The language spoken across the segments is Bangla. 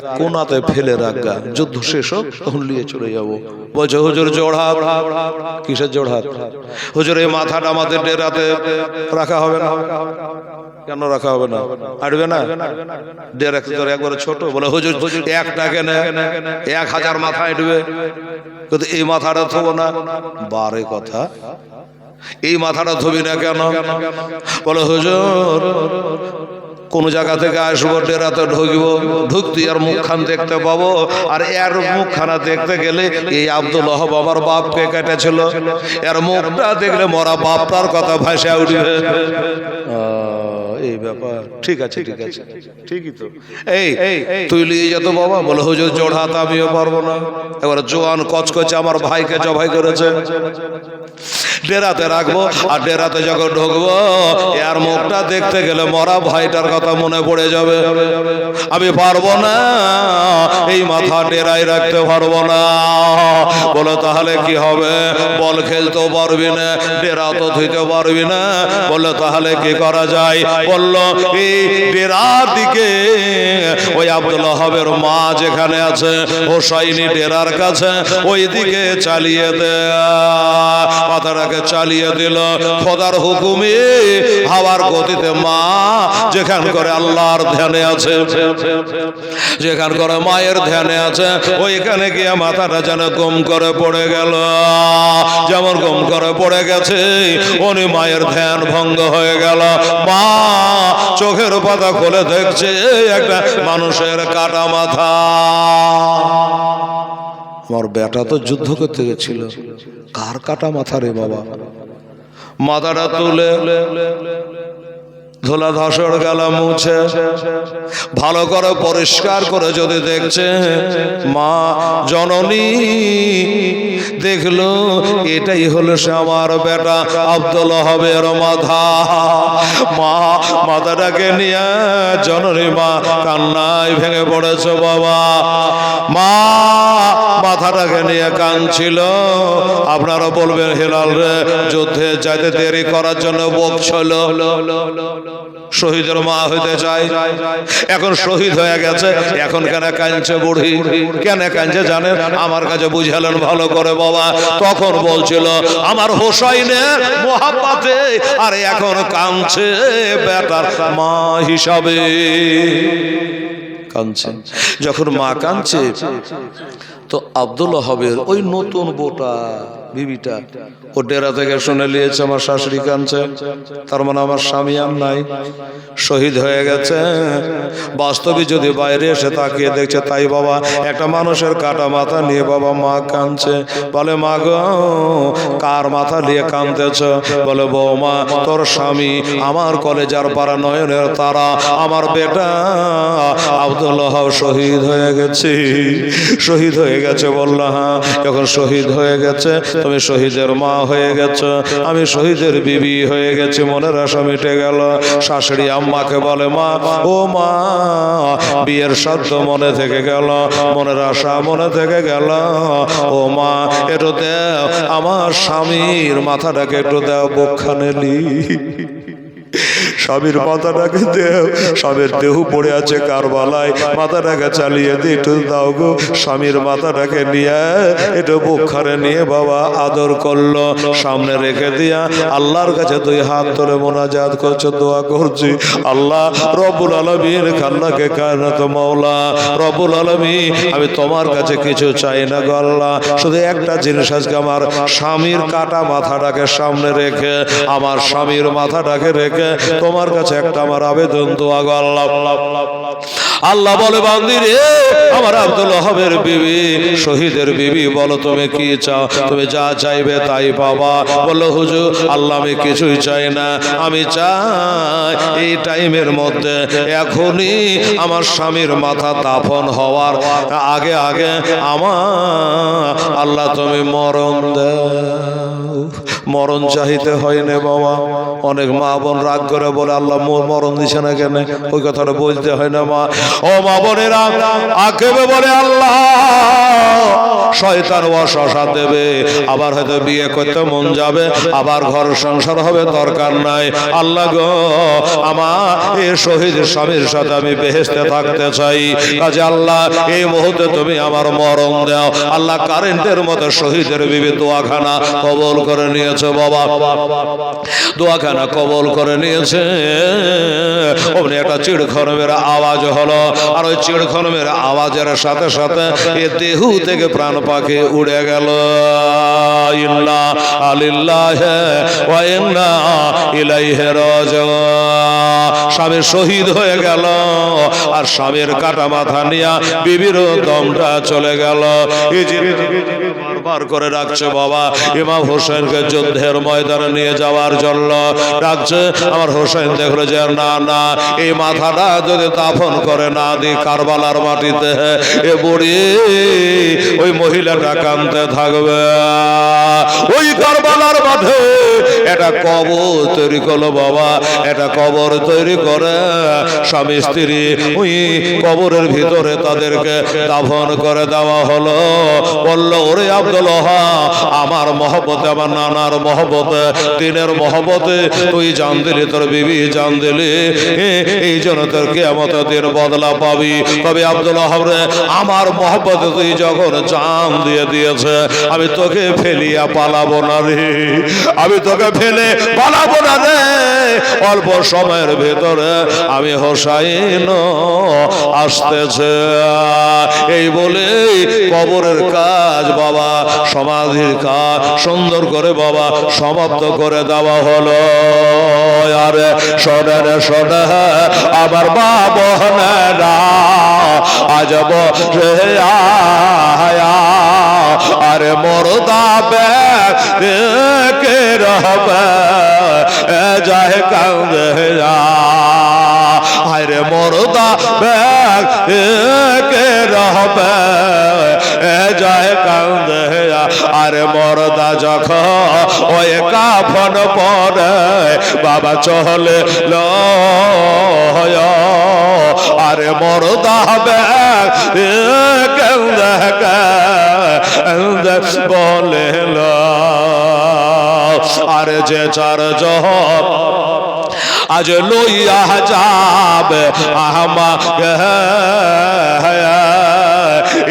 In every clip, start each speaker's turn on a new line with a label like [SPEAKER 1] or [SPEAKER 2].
[SPEAKER 1] কোনাতে ফেলে রাখা। যুদ্ধ শেষ হোক, তখন নিয়ে চলে যাব। বলছে, হুজুর জোড়হাত কিসের জোড়হাত হুজুর, এই মাথাটা আমাদের ডেরাতে রাখা হবে না। কেন রাখা হবে না? আটবে না। ডেরা একবারে ছোট। বলে, হুজুর, একটা কেন, এক হাজার মাথা আটবে। কিন্তু এই মাথাটা থবো না। বারে কথা। এই মাথাটা থবি না কেন? বলে, হুজুর কোন জায়গা থেকে আসব, ডেরাতে ঢুকবো, ঢুকতে আর মুখখান দেখতে পাবো। আর এর মুখখানা দেখতে গেলে এই আব্দুল ওহাব আমার বাপকে কেটেছিল। এর মুখটা দেখলে মরা বাপটার কথা ভাষা উঠবে। এই ব্যাপার। ঠিক আছে ঠিক আছে। ঠিকই এই, তুই নিয়ে যেত বাবা। বলে জোড়হাত আমিও পারব না। এবার জোয়ান কচকচে আমার ভাইকে জবাই করেছে। ডেরাতে রাখব, আর ডেরাতে যখন ঢুকবো, এর মুখটা দেখতে গেলে মরা ভাইটার কথা মনে পড়ে যাবে। আমি পারব না, এই মাথা ডেরাই রাখতে পারব না। বলো, তাহলে কি হবে? বল খেলতেও পারবি না, ডেরা তো ধুইতে পারবি না। বলল তাহলে কি করা যায়? বলল, এই ডেরার দিকে ওই আব্দুল হবের মা যেখানে আছে, হোসাইনি ডেরার কাছে ওই দিকে চালিয়ে দে। মাথাটাকে চালিয়ে দিল। খোদার হুকুমে হাওয়ার গতিতে মা, যেখান করে আল্লাহর ধ্যানে আছে, যেখান করে মায়ের ধ্যানে আছে, ওইখানে গিয়ে মাথাটা যেন গম করে পড়ে গেল। যেমন গম করে পড়ে গেছে, উনি মায়ের ধ্যান ভঙ্গ হয়ে গেল। মা, চোখের পাতা খুলে দেখছে, একটা মানুষের কাটা মাথা। আমার বেটা তো যুদ্ধ করতে গেছিল। কার কাটা মাথা রে বাবা? মাথাটা তুলে ধোলা ধসর গেল মুছে। ভালো করে পরিষ্কার করে যদি দেখছে, মা জননী দেখল, এটাই হলো সে আমার বেটা আব্দুল হবের মাথা মা মাথাটাকে নিয়ে জননী মা কান্নায় ভেঙে পড়েছে বাবা। মা মাথাটাকে নিয়ে কাঁদছিল। আপনারা বলবেন, হেলাল রে, যুদ্ধে যাইতে দেরি করার জন্য বকছিল। শহীদের মা হইতে চাই। এখন শহীদ হয়ে গেছে, এখন কেন কাঁদছে বুড়ি? কেন কাঁদছে জানেন? আমার কাছে বুঝালেন ভালো করে বাবা, তখন বলছিল, আমার হোসাইনের মোহাব্বাতে আর এখন কাঁদছে বেটার মা হিসাবে। কাঁদছে। যখন মা কাঁদছে, তো আব্দুল হবের ওই নতুন বোটা বিবিটা। ও ডেরা থেকে শুনে নিয়েছে, আমার শাশুড়ি কাঁদছে। তার মানে আমার স্বামী আর নাই। শহীদ হয়ে গেছে। বাস্তবে যদি বাইরে এসে তাকিয়ে দেখছে, তাই বাবা, একটা মানুষের কাটা মাথা নিয়ে বাবা মা কাঁদছে। বলে, মা গো, কার মাথা নিয়ে কাঁদতেছ? বলে, বৌমা, তোর স্বামী আমার কলেজার পাড়া নয়নের তারা। আমার বেটা আব্দুল শহীদ হয়ে গেছে। শহীদ হয়ে গেছে, বলল হ্যাঁ। যখন শহীদ হয়ে গেছে তুমি শহীদের মা হয়ে গেছ। আমি শহীদের বিবি হয়ে গেছি, মনের আশা মিটে গেল। শাশুড়ি আম্মাকে বলে, মা, ও মা, বিয়ের সাধ্য মনে থেকে গেল, মনের আশা মনে থেকে গেল। ও মা, একটু দেও, আমার স্বামীর মাথাটাকে একটু দেও বক্ষানে লি স্বামীর মাথাটাকে দেও স্বামীর দেহ পড়ে আছে কারবালায়, মাথাটাকে চালিয়ে দিয়ে একটু দাও গো। স্বামীর মাথাটাকে নিয়ে, একটু বুখারে নিয়ে বাবা আদর করল। সামনে রেখে দিয়া আল্লাহর কাছে দুই হাত ধরে মোনাজাত করছ, দোয়া করছি। আল্লাহ রবুল আলমীর খান্নাকে কায়নাত মাওলা রবুল আলমী আমি তোমার কাছে কিছু চাই না গো আল্লাহ। শুধু একটা জিনিস আজকে আমার স্বামীর কাটা মাথাটাকে সামনে রেখে, আমার স্বামীর মাথাটাকে রেখে তোমার কাছে একটা আমার আবেদন দোয়া গো আল্লাহ। আল্লাহ বলে বান্দিরে আমার আব্দুল হবের বিবি, শহীদের বিবি, বলো তুমি কি চাও? তুমি যা চাইবে তাই পাবা। বলল হুজুর, আল্লাহ আমি কিছুই চাই না। আমি চাই এই টাইমের মধ্যে এখনই আমার স্বামীর মাথা দাফন হওয়ার। আগে আগে আমার, আল্লাহ তুমি মরণ দাও মরণ চাহিতে হয় না বাবা। অনেক মা বোন রাগ করে বলে, আল্লাহ, মোর মরণ দিছে না কেন? ওই কথাটা বলতে হয় না মা। ও মা বোনেরা, আকেবে বলে, আল্লাহ শয়তান ওয়াসা দেবে। আবার হয়তো বিয়ে করতে মন যাবে, আবার ঘর সংসার হবে, দরকার নাই। আল্লাহ গো, আমার এই শহীদ স্বামীর সাথে আমি বেহেস্তে থাকতে চাই। কাজে আল্লাহ, এই মুহূর্তে তুমি আমার মরণ দাও। আল্লাহ কারেন্টের মতো শহীদের বিবি দোয়াখানা কবল করে নিয়েছে, বাবা। দোয়াখানা কবল করে নিয়েছে। অমনি একটা চিড়খনমের আওয়াজ হলো। আর ওই চিড়খনমের আওয়াজের সাথে সাথে এ দেহু থেকে প্রাণ পাখি উড়ে গেল। ইল্লা আলিল্লাহ ওয়া ইন্না ইলাইহি রাজিউন। স্বামীর শহীদ হয়ে গেল আর স্বামীর কাটা মাথা নিয়ে বিবির দমটা চলে গেল। এই যে বারবার করে রাখছে বাবা। ইমাম হোসেনকে যুদ্ধের ময়দানে নিয়ে যাওয়ার জন্য রাখছে। আমার হোসেন দেখল যে, না না, এই মাথাটা যদি দাফন করে না দি কারবালার মাটিতে, এ বুড়ি ওই মহিলাটা কানতে থাকবে। ওই কারবালার মাঠে এটা কবর তৈরি করল বাবা। এটা কবর তৈরি করে স্বামী স্ত্রী ওই কবরের ভিতরে তাদেরকে দাফন করে দেওয়া হলো। বলল, ওরে আব্দুল হা, আমার মহব্বতে, আমার নানার মহব্বতে, দিনের মহব্বতে, তুই জান দিলি, তোর বিবি জান দিলি এই জন্য তোর কেমত দিন বদলা পাবি। তবে আব্দুল হবরে আমার মহব্বতে তুই যখন জান দিয়ে দিয়েছে, আমি তোকে ফেলিয়া পালাবো না রে, আমি তোকে ফেলে পালাবো না রে। অল্প সময়ের ভেতরে আমি হোসাইন আসতেছে। এই বলে কবরের কাজ বাবা সমাধির কাজ সুন্দর করে বাবা সমাপ্ত করে দেওয়া হলো। আরে শোনে রে শোনে আবার মা বহনেরা, আজ বসে আয়া। আরে মরদা কে রহবে যায় কান্দে যা আরে মরদা ব্যাগ কে রহবে এ যায় কান্দে আরে মরদা যখন ওই কাফন পরে, বাবা চলে লয় আরে মরদা ব্যাগ কান্দে কান্দে বলে আরে যে চার জহর, আজ লইয়া যাবে আহমা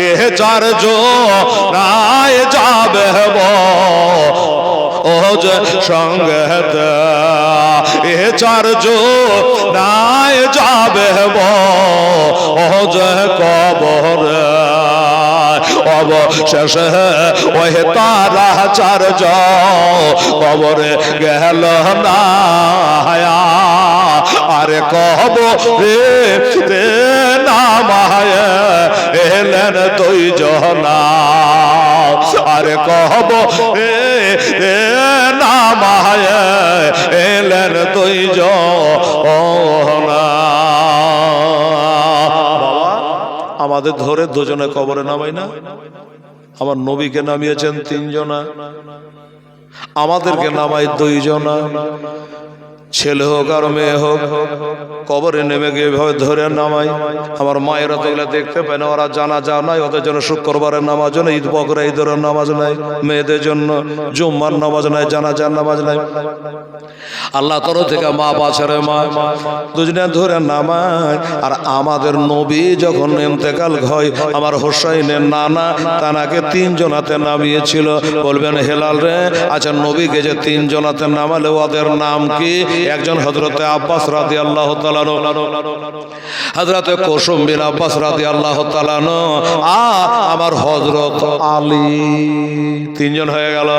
[SPEAKER 1] এ চার জো রায় যাবে বো, ও যে সঙ্গে এ চার জো রায় যাবে বো, ও যে কবর। অবশেষে ওই তারা চার কবরে গেল না আরে কব রে নামায় এলেন দুই জনা আরে কব রে নামায় এলেন দুই জনা আমাদের ধরে দুজনে কবরে নামাই না। আমার নবীকে নামিয়েছেন তিনজনা। আমাদেরকে নামাই দুইজনা। ছেলে হোক আর মেয়ে হোক, কবরে নেমে গিয়ে ধরে নামাই। আমার মায়েরা তো দেখতে পায় না, ওরা জানা যা নাই, ওদের জন্য শুক্রবারের নামাজ নাই, ঈদ বকরা ঈদের নামাজ নাই, মেয়েদের জন্য জুম্মার নামাজ নাই জানাজার নামাজ নাই। আল্লাহ তরফ থেকে মা বাছারে মা, দুজনে ধরে নামায় আর আমাদের নবী যখন ইন্তেকাল হয়, আমার হোসাইনের নানা তানাকে তিন জনাতে নামিয়েছিল। বলবেন, হেলাল রে আচ্ছা নবীকে যে তিন জনাতে নামালে ওদের নাম কি? একজন হজরতে আব্বাস রাদি আল্লাহ হজরতে কুসুম বিন আব্বাস রাদি আল্লাহ আ, আমার হজরত আলী। তিনজন হয়ে গেল।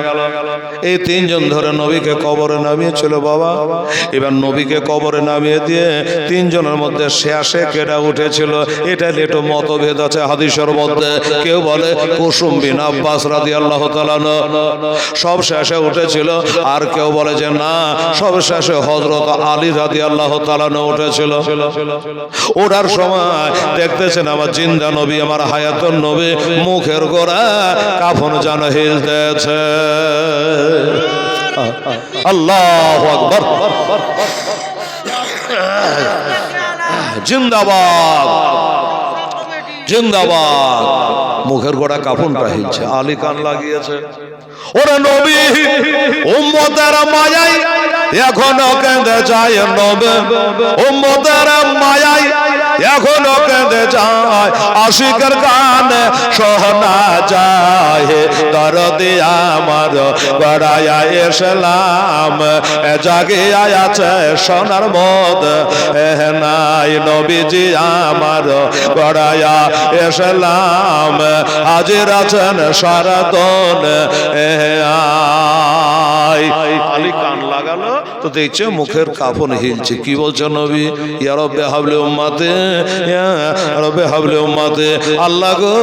[SPEAKER 1] এই তিনজন ধরে নবীকে কবরে নামিয়েছিল বাবা। এবার নবীকে কবরে নামিয়ে দিয়ে তিনজনের মধ্যে শেষে কেটা উঠেছিল। এটা একটু মতভেদ আছে হাদিসের মধ্যে। কেউ বলে কুসুম বিন আব্বাস রাদি আল্লাহ সব শেষে উঠেছিল। আর কেউ বলে যে না, সব শেষে হজরত আলী রাদি আল্লাহ তালানো উঠেছিল। ওঠার সময় দেখতেছেন আমার জিন্দা নবী, আমার হায়াতন নবী, মুখের গোড়া কাফন জান হিলতেছে আল্লাহ জিন্দাবাদ। জিন্দাবাদ। মুখের গোড়া কাফনটা হিলছে আলী কান লাগিয়েছে। ওরে নবী উম্মতের মায়াই এখনও কেঁদে যায় নবে। উম্মতের মায়াই এখনও কেঁদে যায়, আশিকের গানে সহনা যায়। দরদি আমার গড়ায়া এসলাম জাগে আছে সোনার মদ। নাই নবীজি আমার গড়ায়া এসলাম, হাজির আছেন সারাদন। আয় আলী কান লাগালো। তো দেখছে মুখের কাফন হিলছে। কি বলছে নবী? ইয়া হাবলে উম্মাতে, ইয়া রব্বে হাবলে উম্মাতে। আল্লাহ গো,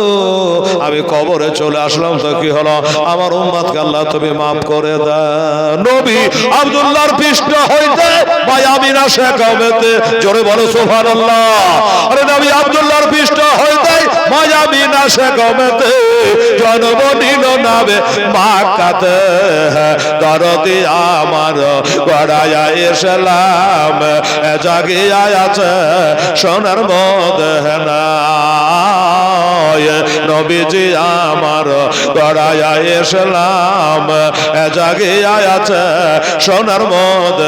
[SPEAKER 1] আমি কবরে চলে আসলাম তো কি হলো? আমার উম্মাদকে আল্লাহ তুমি মাফ করে দাও। নবী আব্দুল্লাহর পৃষ্ঠ হইতে ভাই আমিনা শেখ হবেতে জোরে বলো, সুবহানাল্লাহ। আরে নবী আব্দুল্লাহর পৃষ্ঠ হইতে আমিনা শেখ হবেতে জন্ম নিল নাবে মাকাতে। দরদি আমার গড়াইয়া এসলাম জাগিয়া আছে সোনার মদ নবীজি আমার গড়ায়া এসলাম জাগিয়া আছে সোনার মদ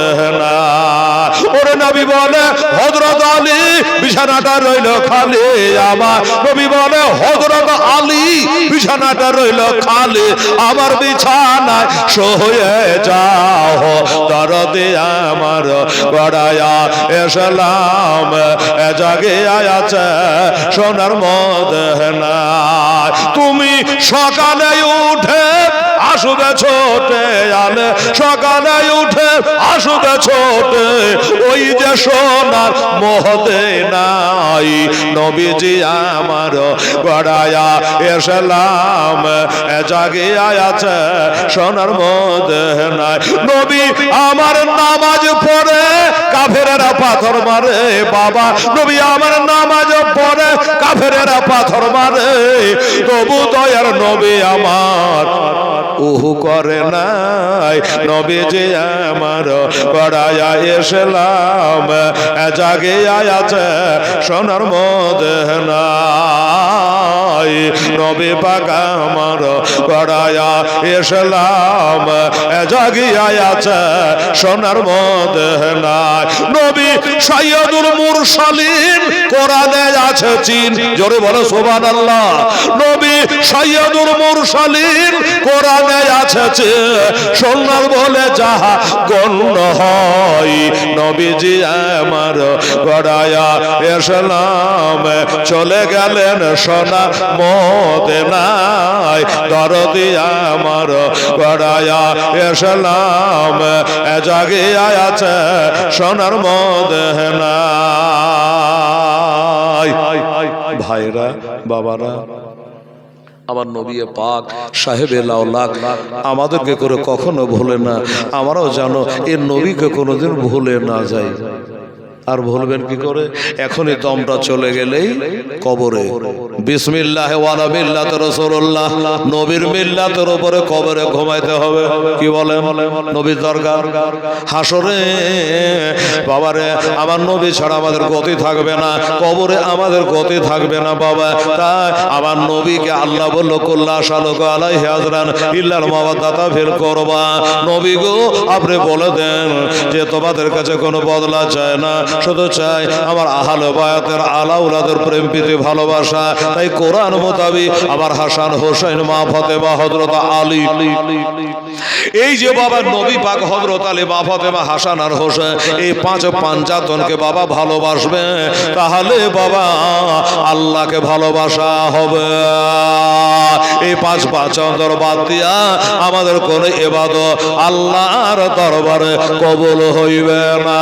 [SPEAKER 1] ওরে নবী বলে হজরত আলী, বিছানাটা রইল খালি আমার। নবী বলে হজরত আলী, বিছানাটা রইল খালি আমার বিছানায়। সয়ে যাও, দরদে আমার গড়ায়া এসলাম জাগে আছে সোনার মদ না তুমি সকালে উঠে আসবে ছোটে আলে, সকালে উঠে আসবে ছোটে। ওই যে সোনার মহদে নাই, নবীজি আমার গড়ায়া এসলাম জাগিয়া আছে সোনার মধ্যে নাই। নবী আমার নামাজ পড়ে কাফেরেরা পাথর মারে, বাবা, নবী আমার নামাজ পড়ে, কাফেরেরা পাথর মারে, তবু দয়ার নবী আমার উহু করে নাই। নবী যে আমার গড়ায়া এসলাম, জাগে আছে সোনার মধ্যে নাই। নবী পাকা আমার গড়ায়া এসলাম জাগিয়া আছে সোনার মধ্যে নাই। নবী মুরসালিন কোরআনে আছে জোরে নবী আছে বলে যাহা গণ্য হয়, নবীজি আমার গড়ায়া এসলাম চলে গেলেন সোনা মদে নাই দরদি আমার গড়ায়া এসলাম জাগিয়া আছে সোনার মদে নাই। ভাইরা, বাবারা, আমার নবী পাক, সাহেবে লাউলাক আমাদেরকে করে কখনো ভুলে না। আমরাও জানো, এ নবীকে কোনোদিন ভুলে না যাই। আর ভুলবেন কি করে? এখনই দমটা চলে গেলেই কবরে। বিসমিল্লাহ ওয়ালা মিল্লাত রাসূলুল্লাহ। নবীর মিল্লাতের উপরে কবরে ঘুমাইতে হবে। কি বলে নবীর দরকার হাসরে। বাবারে, আমার নবী ছাড়া আমাদের গতি থাকবে না। কবরে আমাদের গতি থাকবে না, বাবা। তাই আমার নবীকে আল্লাহ বলল, কুল্লা শালুক আলাইহি আজরান ইল্লাল মাওয়াদাতা ফিল করবা। নবী গো, আপনি বলে দেন যে তোমাদের কাছে কোনো বদলা চায় না। শুধু চাই আমার আহাল বায়াতের আলাউলাদের প্রেম, প্রীতি, ভালোবাসা। তাই কোরআন মোতাবিক আমার হাসান হোসেন মা ফতেমা হজরত আলী। এই যে বাবা নবী পাক হজরত আলী, মা ফতেমা হাসান আর হোসেন, এই পাঁচ পাঞ্জাতনকে বাবা ভালোবাসবে, তাহলে বাবা আল্লাহকে ভালোবাসা হবে। এই পাঁচ পাঁচ অন্তর বাদ দিয়া আমাদের কোন এবাদ আল্লাহর দরবারে কবল হইবে না।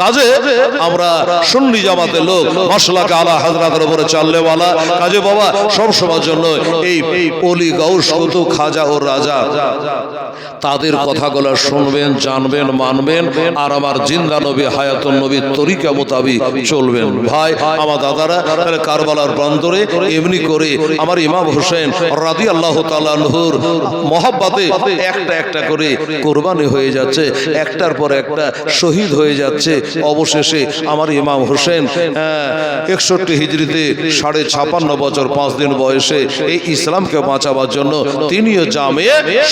[SPEAKER 1] কাজে আমরা সুন্নি জামাতের লোক মশলাকে আলা হাজরাতের উপরে চাললেওয়ালা। কাজে বাবা, সব সময়ের জন্য এই অলি গাউস কুতু খাজা ও রাজা, তাদের কথাগুলো শুনবেন, জানবেন, মানবেন, আর আমার জিন্দা নবী হায়াতুল নবীর তরিকা মোতাবিক চলবেন। ভাই, আমার দাদারা কারবালার প্রান্তরে এমনি করে আমার ইমাম হোসেন রাদি আল্লাহ তালাহুর মহাব্বাতে একটা একটা করে কোরবানি হয়ে যাচ্ছে, একটার পর একটা শহীদ হয়ে যাচ্ছে। অবশেষে আমার ইমাম হোসেন একষট্টি হিজড়িতে সাড়ে ছাপান্ন বছর পাঁচ দিন বয়সে এই ইসলামকে বাঁচাবার জন্য তিনিও জামে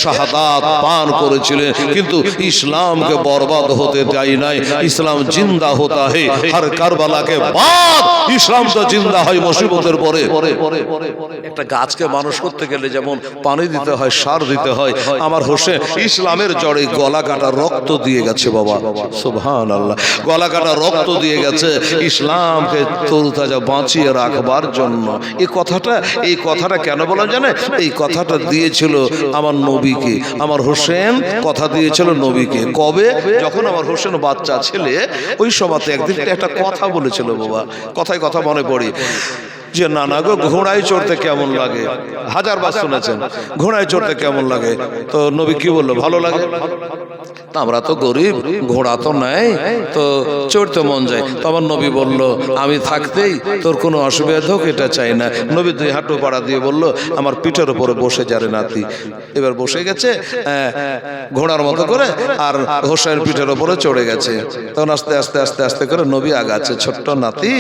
[SPEAKER 1] শাহাদাত পান করেছিলেন। কিন্তু ইসলামকে বরবাদ হতে দেয় নাই। ইসলাম জিন্দা হতা হে। হর কারবালাকে বাদ ইসলাম তো জিন্দা হয় মুসিবতের পরে। একটা গাছকে মানুষ করতে গেলে যেমন পানি দিতে হয়, সার দিতে হয়। আমার হোসেন, ইসলামের জড়ে গলা কাটা রক্ত দিয়ে গেছে বাবা। সুবহান আল্লাহ গলা কাটা রক্ত দিয়ে গেছে। ইসলামকে তরুতাজা বাঁচিয়ে রাখবার জন্য। এই কথাটা এই কথাটা কেন বলা জানে এই কথাটা দিয়েছিল আমার নবীকে। আমার হোসেন কথা দিয়েছিল নবীকে। কবে? যখন আমার হোসেন বাচ্চা ছেলে, ওই সময়তে একদিন একটা কথা বলেছিল বাবা। কথায় কথা মনে পড়ি। যে না না গো ঘোড়ায় চড়তে কেমন লাগে? হাজার বার শুনেছেন ঘোড়ায় চড়তে কেমন লাগে? তো নবী কি বলল ভালো লাগে? আমরা তো গরিব ঘোড়া তো নাই তো চড়তে মন যায়। তো আমার নবী বলল আমি থাকতেই তোর কোনো অসুবিধা হোক এটা চাই না। নবী দুই হাঁটু পাড়া দিয়ে বলল আমার পিঠের উপরে বসে যারে নাতি। এবার বসে গেছে আহ, ঘোড়ার মতো করে আর হোসেন পিঠের উপরে চড়ে গেছে। তখন আস্তে আস্তে আস্তে আস্তে করে নবী আগাচ্ছে ছোট্ট নাতি।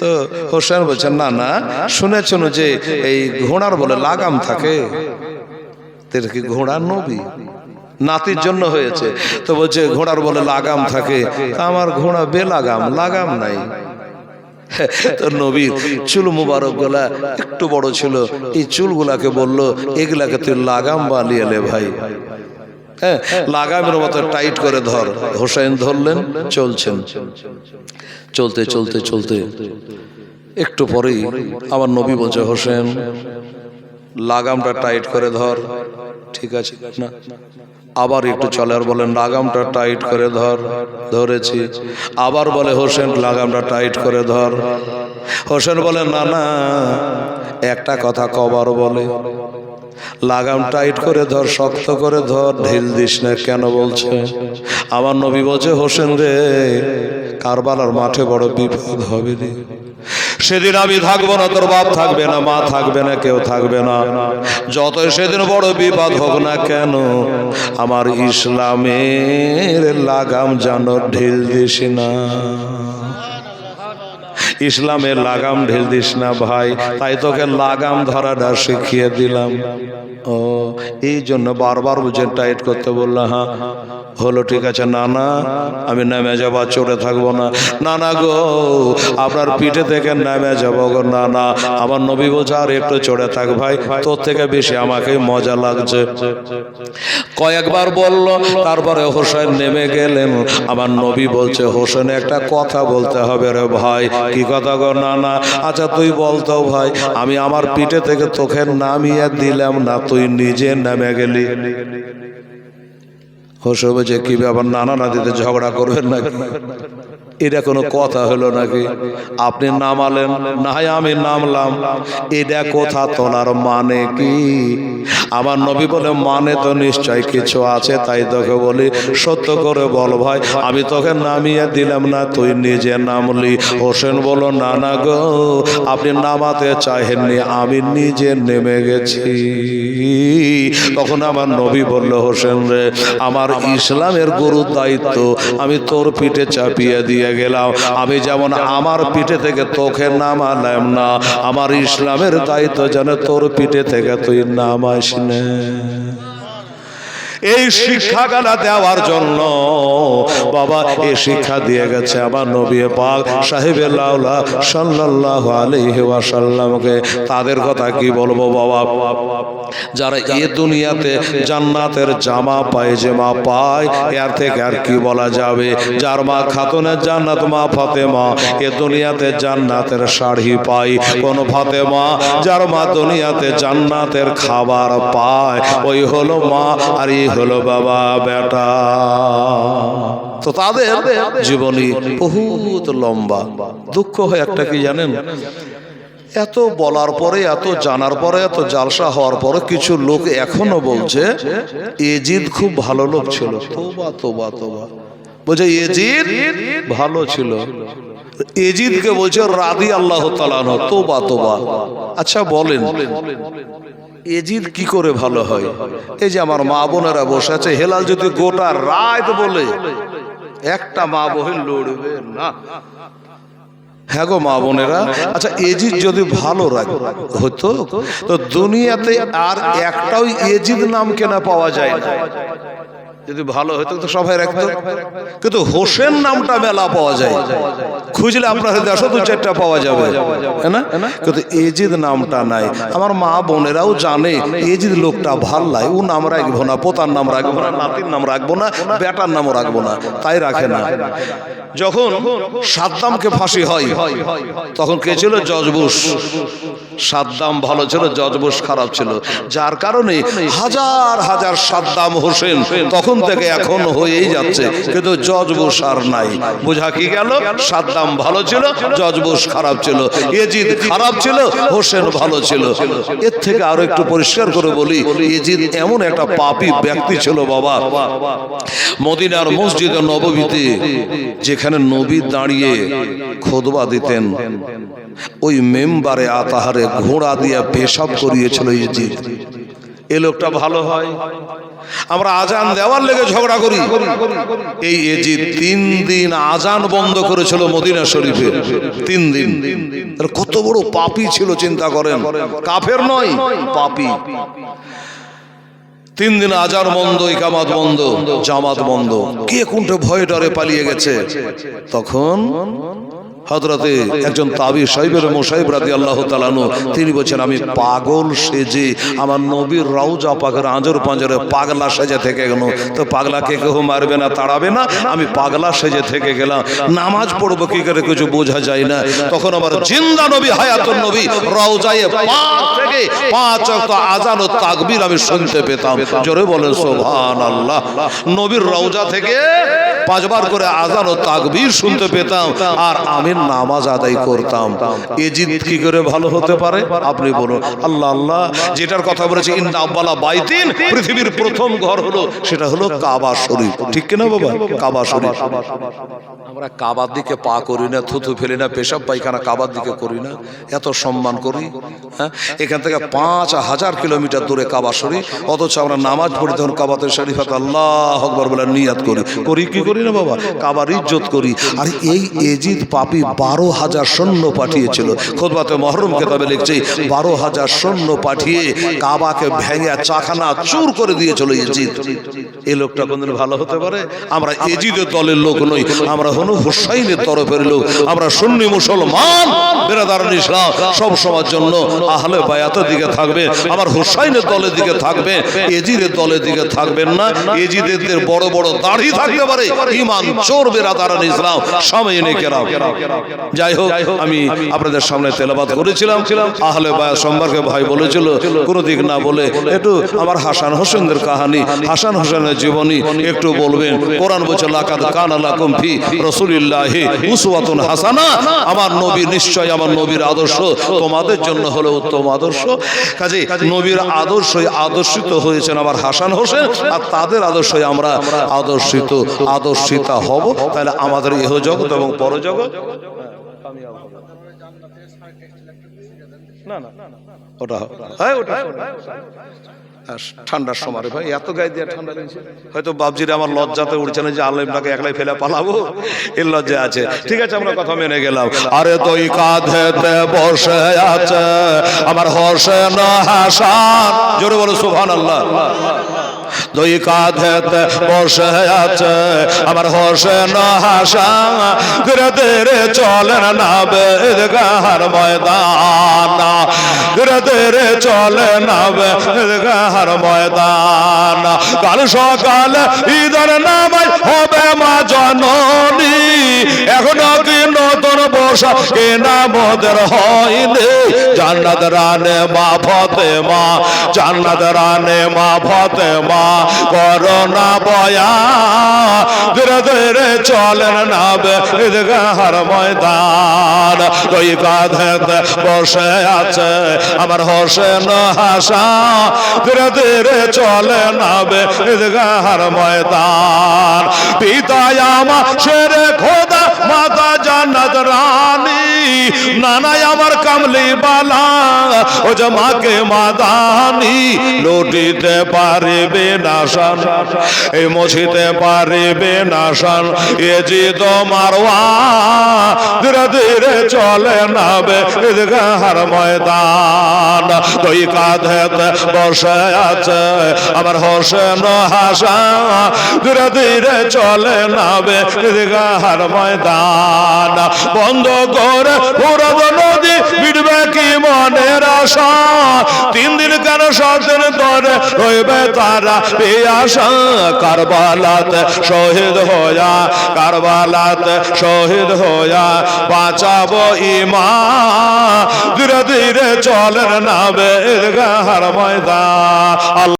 [SPEAKER 1] তো হোসেন বলছেন না না শুনেছ যে এই ঘোড়ার বলে লাগাম থাকে। কি ঘোড়ার নবী? নাতির জন্য হয়েছে। তো বলছে, ঘোড়ার বলে লাগাম থাকে। আমার ঘোড়া বেলাগাম, লাগাম নাই। তো নবীর চুল মুবারকগুলা একটু বড় ছিল। এই চুলগুলাকে বলল, এগুলাকে তুই লাগাম বানিয়ে লে ভাই। হ্যাঁ লাগামের মতো টাইট করে ধর। হোসেন ধরলেন, চলছেন। চলতে চলতে চলতে। একটু পরেই আমার নবী বলছে, হোসেন, লাগামটা টাইট করে ধর। ঠিক আছে, না। আবার একটু চলে আর বলেন, লাগামটা টাইট করে ধর। ধরেছি। আবার বলে, হোসেন, লাগামটা টাইট করে ধর। হোসেন বলে, না না, একটা কথা কবার বলে। লাগাম টাইট করে ধর, শক্ত করে ধর, ঢিল দিস না কেন বলছে? আমার নবী বলছে, হোসেন রে, কারবালার মাঠে বড় বিপদ হবে রে। সেদিন আমি থাকব না, তোর বাপ থাকবে না, মা থাকবে না, কেউ থাকবে না। যতই সেদিন বড় বিপদ হোক না কেন, আমার ইসলামের লাগাম জানো ঢিল দিস না। ইসলামের লাগাম ঢিল দিস না ভাই, তাই তোকে লাগাম ধরাটা শিখিয়ে দিলাম। ও, এই জন্য বারবার বুঝে টাইট করতে বলল হ্যাঁ হলো ঠিক আছে না আমি নেমে যাব আর চড়ে থাকব না। না না গো, আপনার পিঠে থেকে নেমে যাব গো না না আমার নবী বলছে, আর একটু চড়ে থাক ভাই, তোর থেকে বেশি আমাকে মজা লাগছে। কয়েকবার বলল, তারপরে হোসেন নেমে গেলেন। আমার নবী বলছে, হোসেন, একটা কথা বলতে হবে রে ভাই, কি কথা গো না না। আচ্ছা তুই বলতো ভাই, আমি আমার পিঠে থেকে তোকে নামিয়ে দিলাম না, তুই নিজে নামে গেলি। হোসে যে কি ব্যাপার, নানা না দিতে ঝগড়া করবেন নাকি? এটা কোনো কথা হলো নাকি? আপনি নামালেন? না হয় আমি নামলাম। এটা কথা তোলার মানে কি? আমার নবী বলে মানে তো নিশ্চয় কিছু আছে? তাই তোকে বলি সত্য করে বল ভাই আমি তোকে নামিয়ে দিলাম না তুই নিজে নামলি। হোসেন বলো না না গো আপনি নামাতে চাহেননি আমি নিজে নেমে গেছি। তখন আমার নবী বলল হোসেন রে আমার ইসলামের গুরুর দায়িত্ব আমি তোর পিঠে চাপিয়ে দিয়ে গেলাম। আমি যেমন আমার পিঠে থেকে তোকে নামালাম না, আমার ইসলামের দায়িত্ব যেন তোর পিঠে থেকে তুই নামাস না এই শিক্ষাগালা দেওয়ার জন্য। বাবা এই শিক্ষা দিয়ে গেছে আমার নবী পাক সাহেবের লাউলা সাল্লাল্লাহু আলাইহি ওয়াসাল্লামকে। তাদের কথা কি বলব বাবা? যারা এ দুনিয়াতে জান্নাতের জামা পায়, যে মা পায়, এর থেকে আর কি বলা যাবে? যার মা খাতুনের জান্নাত, মা ফাতেমা। এ দুনিয়াতে জান্নাতের শাড়ি পায় কোন ফাতেমা। যার মা দুনিয়াতে জান্নাতের খাবার পায়, ওই হলো মা আর এই হলো বাবা, বেটা। তো তাদের জীবনী বহুত লম্বা। দুঃখ হয় একটা কি জানেন? এত বলার পরে, এত জানার পরে, এত জালসা হওয়ার পরে কিছু লোক এখনও বলছে, এজিদ খুব ভালো লোক ছিল। তোবা তোবা তোবা। বলছে, এজিদ ভালো ছিল। এজিদকে বলছে রাদি আল্লাহ তালানো তোবা তোবা। আচ্ছা বলেন। এজিদ কি করে ভালো হয়? এই যে আমার মা বোনেরা বসে আছে, হেলাল যদি গোটা রাত বলে, একটা মা বহিন লড়বে না। হ্যাঁ গো মা বোনেরা আচ্ছা এজিদ যদি ভালো রাখে হতো, তো দুনিয়াতে আর একটাও এজিদ নাম কেনা পাওয়া যায় না। যদি ভালো হতো তো সবাই রাখতো। কিন্তু হোসেন নামটা মেলা পাওয়া যায়। খুঁজলে আপনার দেশও দু চারটা পাওয়া যাবে। না? কিন্তু এজিদ নামটা নাই। আমার মা বোনেরাও জানে এজিদ লোকটা ভালো লাগে ও নাম রাখব না পোতার নাম রাখব না নাতির নাম রাখব না বেটার নামও রাখব না। তাই রাখে না। যখন সাদ্দামকে ফাঁসি হয় তখন কে ছিল? জজ বুশ। সাদ্দাম ভালো ছিল জজ বুশ খারাপ ছিল। যার কারণে হাজার হাজার সাদ্দাম হোসেন তখন থেকে এখন হয়েই যাচ্ছে, কিন্তু জজ বুশ আর নাই। বোঝা কি গেল? সাদ্দাম ভালো ছিল, জজ বুশ খারাপ ছিল এজিদ খারাপ ছিল, হোসেন ভালো ছিল। এর থেকে আরও একটু পরিষ্কার করে বলি এজিদ এমন একটা পাপী ব্যক্তি ছিল বাবা। মদিনার মসজিদে নববীতে, যেখানে নবী দাঁড়িয়ে খোদবা দিতেন, ওই মেম্বারে আতাহারে ঘোড়া দিয়ে পেশাব করিয়েছিল ইজিদ এ লোকটা ভালো হয়। আমরা আজান দেওয়ার লেগে ঝগড়া করি। এই এজিদ তিন দিন আজান বন্ধ করেছিল মদিনা শরীফে, তিন দিন। কত বড় পাপি ছিল, চিন্তা করেন। কাফের নয়, পাপি। তিন দিন আজার বন্ধ, ইকামাত বন্ধ, জামাত বন্ধ। কে কোনটা ভয়ে ডরে পালিয়ে গেছে? তখন হজরতে একজন তাবি সাহেবের মোসাইব রাতি আল্লাহ তালানু তিনি বলছেন আমি পাগল সেজে আমার নবীর রাউজা পাকের আঁজর পাঁজরে পাগলা সেজে থেকে গেল। তো পাগলাকে কেউ মারবে না তাড়াবে না? আমি পাগলা সেজে থেকে গেলাম। নামাজ পড়ব কি করে কিছু বোঝা যায় না? তখন আমার জিন্দা নবী হায়াতুন নবী রাউজায়ে পাক থেকে পাঁচ আজান ও তাকবীর আমি শুনতে পেতাম। জোরে বলেন সুবহান আল্লাহ নবীর রওজা থেকে পাঁচবার করে আজান ও তাকবীর শুনতে পেতাম। আর আমি নামাজ আদায় করতাম। এজিদ কি করে ভালো হতে পারে? আপনি বলুন, আল্লাহ আল্লাহ, যেটার কথা বলেছে, ইন্না আব্বালা বাইতিন, পৃথিবীর প্রথম ঘর হলো, সেটা হলো কাবা শরীফ। ঠিক কিনা বাবা? কাবা শরীফ। আমরা কাবার দিকে পা করি না, থুথু ফেলি না, পেশাব পায়খানা কাবার দিকে করি না। এত সম্মান করি হ্যাঁ? এখান থেকে পাঁচ হাজার কিলোমিটার দূরে কাবা শরীফ, অথচ আমরা নামাজ পড়ি কাবাতে শরীফাত আল্লাহ আকবর বলে নিয়াত করি। করি কি করি না বাবা? কাবার ইজ্জত করি। আর এই এজিদ পাপি বারো হাজার সৈন্য পাঠিয়েছিল। খোদবাতে মহরম কেতাবে লিখছে, বারো হাজার সৈন্য পাঠিয়ে কাবাকে ভেঙে চাখানা চুর করে দিয়েছিল এজিদ এই লোকটা কোনদিন ভালো হতে পারে? আমরা এজিদের দলের লোক নই, আমরা হলো হুসাইনের তরফের লোক, আমরা সুন্নি মুসলমান। বেরাদারান ইসলাম সব সময়ের জন্য আহলে বায়াতের দিকে থাকবে আমার হুসাইনের দলের দিকে থাকবে, এজিদের দলের দিকে থাকবেন না। এজিদের বড় বড় দাড়ি থাকতে পারে। ইমান চোর বেরাদারান ইসলাম সময় এনে কেরাম যাই হোক আমি আপনাদের সামনে তেলাবাদ করেছিলাম। আহলে বায়াত সম্পর্কে ভাই বলেছিল কোনো দিক না বলে একটু আমার হাসান হোসেনদের কাহানি হাসান হোসেনের জীবনী একটু বলবেন। কোরআন বলছে লাকাদ কান আলাকুম ফি রাসূলিল্লাহি উসওয়াতুন হাসানা। আমার নবী নিশ্চয় আমার নবীর আদর্শ তোমাদের জন্য হলো উত্তম আদর্শ। কাজে নবীর আদর্শই আদর্শিত হয়েছেন আমার হাসান হোসেন আর তাদের আদর্শই আমরা আদর্শিত আদর্শিতা হব। তাহলে আমাদের ইহ জগৎ এবং পরজগৎ না না ওটা হ্যাঁ ওটা ঠান্ডার সময়। ভাই, এত গায়ে দিয়ে ঠান্ডা লেগেছে। হয়তো বাবজিরে আমার লজ্জাতে উঠছে না যে আলেমটাকে একলাই ফেলে পালাবো। এর লজ্জা আছে। ঠিক আছে, আমরা কথা মেনে গেলাম। আরে তুই কাঁধেতে বসে আছে, আমার হোসেন হাসান। জোরে বলো সুবহান আল্লাহ দুই কাঁধেতে বসে আছে, আমার হোসেন হাসান। ধীরে ধীরে চলেন না বেদগার ময়দান। ধীরে চলে না হার ময়দান। কাল সকালে ঈদের হবে মা জননী, এখনও কি নতুন বসা কেনা মোদের হয়নি। জান্নাত রানে মা ফতে মা জান্নাত রানে মা ফতে মা করোনা বয়া। ধীরে ধীরে চলেন না বেদগার ময়দান। ওই কাঁধেতে বসে আছে আমার হোসেন হাসা। ধীরে ধীরে চলে না বেদগার ময়দান। আমার শেরে খোদা মাতা জান্নাত রানী। নানাই আমার কামলি বালা। ও যে মাকে মাদানি লুটিতে পারিবে না শান। এই মছিতে পারিবে না শান। এ জি তোমারওয়া ধীরে ধীরে চলে নাবে ঈদগাহার ময়দান। দুই কাঁধেতে বসে আছে আমার হোসেন হাসা ধীরে ধীরে চলে নাবে ঈদগাহার ময়দান। বন্ধ করে পুরব নদী মিটবে কি মনের আশা তিন দিন কেন সাত ধরে রইবে তারা পেয়াসা কারবালাত শহীদ হইয়া, কারবালাত শহীদ হইয়া বাঁচাবো ইমা। ধীরে ধীরে চলেন নাবে ঈদগাহার ময়দান।